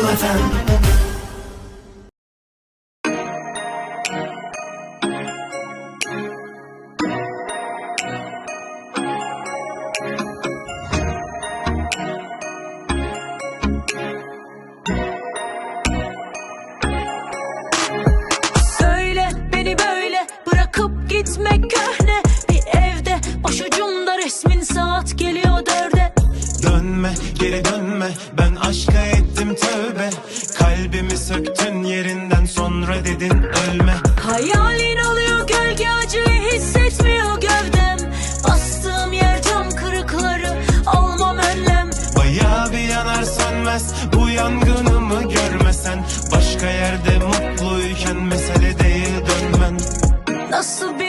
Kral bırakıp gitmek köhne. Bir evde başucumda resmin saat geliyor dörde Dönme geri dönme. Ben aşka ettim tövbe. Kalbimi söktün yerinden sonra dedin ölme. Hayalin oluyor gölge acıyı hissetmiyor gövdem. Bastığım yer cam kırıkları almam önlem. Bayağı bir yanar sönmez bu yangınımı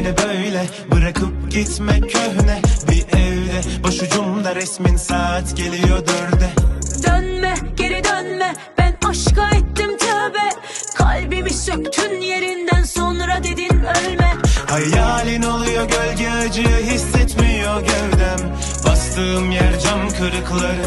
beni böyle. Bırakıp gitme köhne Bir evde. Başucumda resmin saat geliyor dörde. Dönme geri dönme. Ben aşka ettim tövbe. Kalbimi söktün yerinden sonra dedin ölme. Hayalin oluyor gölge acıyı hissetmiyor gövdem. Bastığım yer cam kırıkları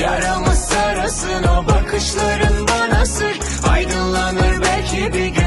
Yaramı sarasın o bakışların bana sır. Aydınlanır belki bir gün